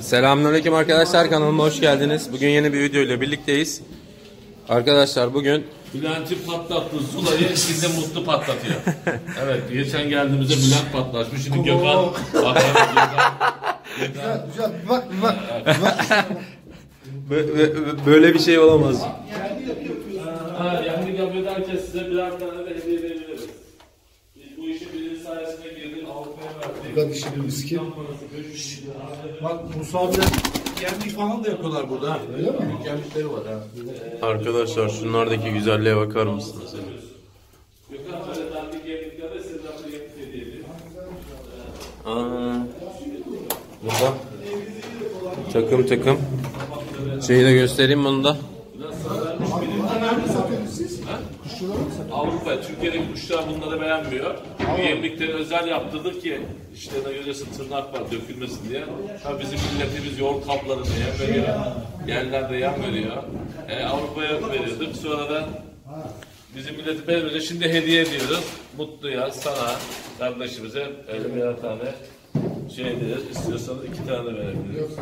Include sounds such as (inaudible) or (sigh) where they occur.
Selamünaleyküm arkadaşlar kanalıma hoş geldiniz. Bugün yeni bir video ile birlikteyiz. Arkadaşlar bugün Bülent'i patlattı. Zula'yı şimdi Mutlu patlatıyor. (laughs) evet geçen geldiğimizde Bülent patlatmış. Şimdi Gökhan. (laughs) Bak, Gökhan. Güzel, güzel. Bir bak, bir bak. Bir bak. bö- bö- böyle bir şey olamaz. Yani yapıyor derken size birer tane de hediye verebiliriz. Avrupa'ya verdik. Bak işi bir miskin. Bak Musa abiler yenlik falan da yapıyorlar burada. Öyle mi? Yenlikleri var ha. Arkadaşlar şunlardaki güzelliğe bakar mısınız? Aa, burada takım takım. Şeyi de göstereyim bunu da. Nerede satıyorsunuz siz? Kuşçuları mı satıyorsunuz? Avrupa, Türkiye'deki kuşlar bunları beğenmiyor. Bu yemlikleri özel yaptırdık ki işte ne görüyorsun tırnak var dökülmesin diye. Ha bizim milletimiz yoğurt kaplarını yem veriyor. Yerlerde yem veriyor. E, Avrupa'ya veriyorduk. Sonra da bizim milleti beğenmeyince şimdi hediye ediyoruz. Mutluya, sana, kardeşimize birer tane şey ederiz. İstiyorsanız iki tane verebiliriz.